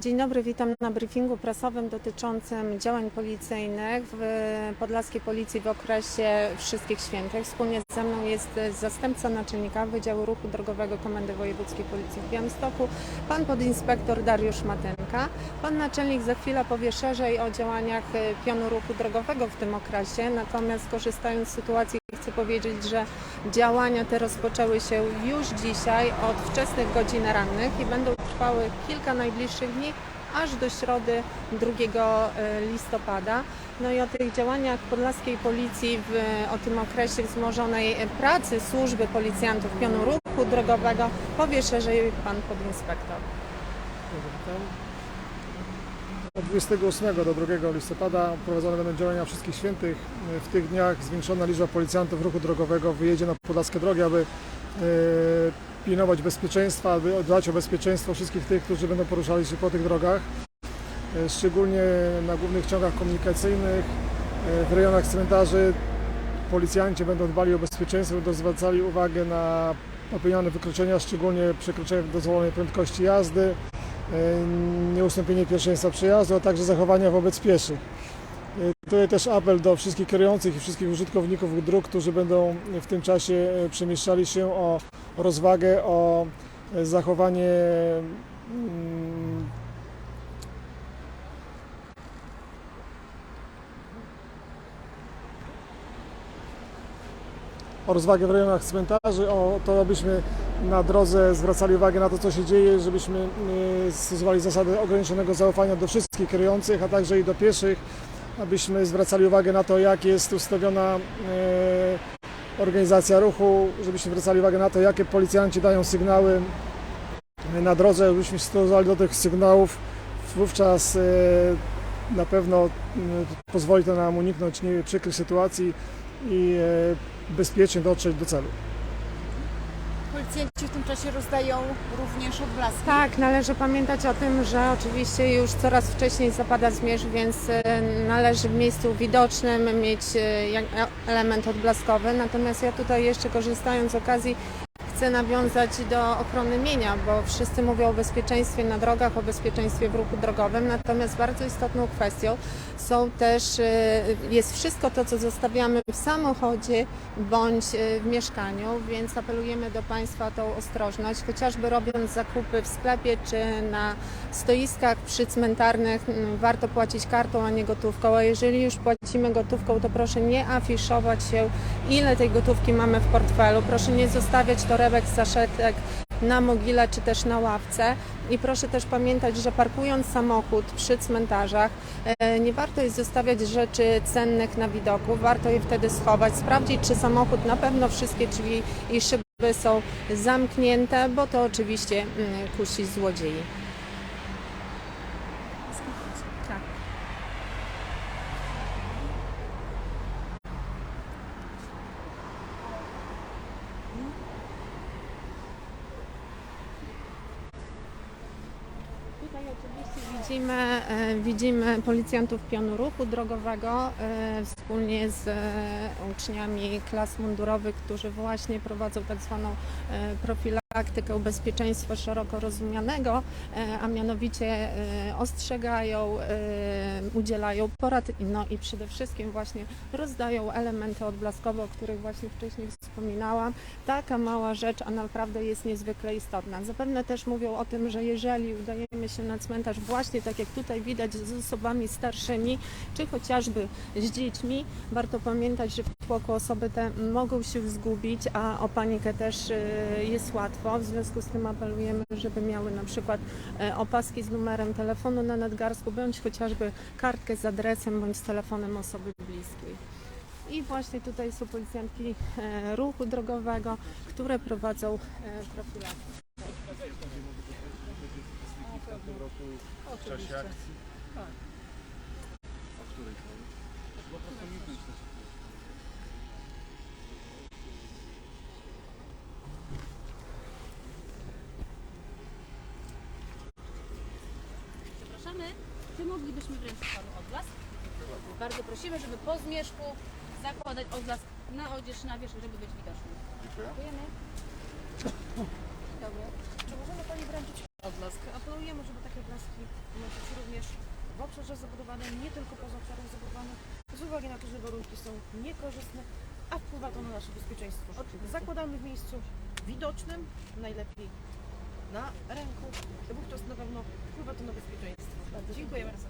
Dzień dobry, witam na briefingu prasowym dotyczącym działań policyjnych w Podlaskiej Policji w okresie Wszystkich Świętych. Wspólnie ze mną jest zastępca naczelnika Wydziału Ruchu Drogowego Komendy Wojewódzkiej Policji w Białymstoku, pan podinspektor Dariusz Matynka. Pan naczelnik za chwilę powie szerzej o działaniach pionu ruchu drogowego w tym okresie, natomiast korzystając z sytuacji chcę powiedzieć, że działania te rozpoczęły się już dzisiaj od wczesnych godzin rannych i będą trwały kilka najbliższych dni, aż do środy 2 listopada. No i o tych działaniach podlaskiej policji w o tym okresie wzmożonej pracy służby policjantów pionu ruchu drogowego powie szerzej pan podinspektor. Od 28 do 2 listopada prowadzone będą działania wszystkich świętych. W tych dniach zwiększona liczba policjantów ruchu drogowego wyjedzie na podlaskie drogi, aby e, pilnować bezpieczeństwa, aby dbać o bezpieczeństwo wszystkich tych, którzy będą poruszali się po tych drogach. E, Szczególnie na głównych ciągach komunikacyjnych, e, w rejonach cmentarzy policjanci będą dbali o bezpieczeństwo, będą zwracali uwagę na popełniane wykroczenia, szczególnie przekroczenie dozwolonej prędkości jazdy, nieustąpienie pierwszeństwa przejazdu, a także zachowania wobec pieszych. E, Tutaj też apel do wszystkich kierujących i wszystkich użytkowników dróg, którzy będą w tym czasie e, przemieszczali się o rozwagę, o e, zachowanie mm, o rozwagę w rejonach cmentarzy, o to, abyśmy na drodze zwracali uwagę na to, co się dzieje, żebyśmy e, stosowali zasady ograniczonego zaufania do wszystkich kierujących, a także i do pieszych, abyśmy zwracali uwagę na to, jak jest ustawiona e, organizacja ruchu, żebyśmy zwracali uwagę na to, jakie policjanci dają sygnały na drodze, żebyśmy stosowali do tych sygnałów. Wówczas e, na pewno pozwoli to nam uniknąć przykrych sytuacji i bezpiecznie dotrzeć do celu. Policjanci w tym czasie rozdają również odblaski. Tak, należy pamiętać o tym, że oczywiście już coraz wcześniej zapada zmierzch, więc e, należy w miejscu widocznym mieć e, jak- element odblaskowy. Natomiast ja tutaj jeszcze korzystając z okazji chcę nawiązać do ochrony mienia, bo wszyscy mówią o bezpieczeństwie na drogach, o bezpieczeństwie w ruchu drogowym. Natomiast bardzo istotną kwestią są też, e, jest wszystko to, co zostawiamy w samochodzie bądź e, w mieszkaniu, więc apelujemy do Państwa o tą ostrożność, chociażby robiąc zakupy w sklepie czy na stoiskach przycmentarnych m, warto płacić kartą, a nie gotówką, a jeżeli już płacimy gotówką, to proszę nie afiszować się, ile tej gotówki mamy w portfelu, proszę nie zostawiać torebek, saszetek na mogile czy też na ławce i proszę też pamiętać, że parkując samochód przy cmentarzach e, nie warto jest zostawiać rzeczy cennych na widoku, warto je wtedy schować, sprawdzić czy samochód na pewno wszystkie drzwi i szyby są zamknięte, bo to oczywiście mm, kusi złodziei. Tak. Tutaj oczywiście widzimy, e, widzimy policjantów pionu ruchu drogowego e, wspólnie z e, uczniami klas mundurowych, którzy właśnie prowadzą tak zwaną e, profilaktykę bezpieczeństwa szeroko rozumianego, e, a mianowicie e, ostrzegają, e, udzielają porad, no i przede wszystkim właśnie rozdają elementy odblaskowe, o których właśnie wcześniej wspominałam. Taka mała rzecz, a naprawdę jest niezwykle istotna. Zapewne też mówią o tym, że jeżeli udajemy się na cmentarz właśnie tak jak tutaj widać z osobami starszymi, czy chociażby z dziećmi, warto pamiętać, że w tłoku osoby te mogą się zgubić, a o panikę też y, jest łatwo. W związku z tym apelujemy, żeby miały na przykład e, opaski z numerem telefonu na nadgarstku, bądź chociażby kartkę z adresem, bądź z telefonem osoby bliskiej. I właśnie tutaj są policjantki e, ruchu drogowego, które prowadzą e, profilaktykę. w czasie akcji? O której to jest? Bo po prostu uniknąć też. Przepraszamy, czy moglibyśmy wręczyć panu odblask? Bardzo prosimy, żeby po zmierzchu zakładać odblask na odzież, na wierzch, żeby być widoczny. Dziękuję. Dziękujemy. Dobry. Czy możemy pani wręczyć odblask? Apelujemy, żeby takie odblaski nie tylko poza obszarem zabudowanym, z uwagi na to, że warunki są niekorzystne, a wpływa to na nasze bezpieczeństwo. Zakładamy w miejscu widocznym, najlepiej na ręku, wówczas na pewno wpływa to na bezpieczeństwo. Dziękuję bardzo.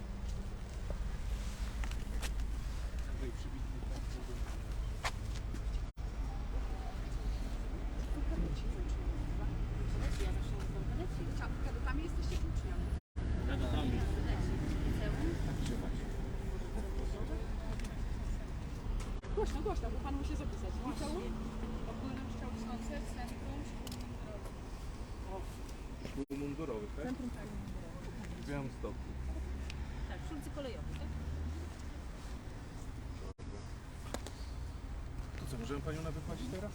Jesteście uczniami. Głośno, głośno, bo pan musi zapisać. Liceum? Ogólnokształcące Centrum Szkół mundurowych, tak? Centrum tak. W Białymstoku. Tak, przy ulicy Kolejowej, tak? To co, możemy Panią na wychodzić teraz?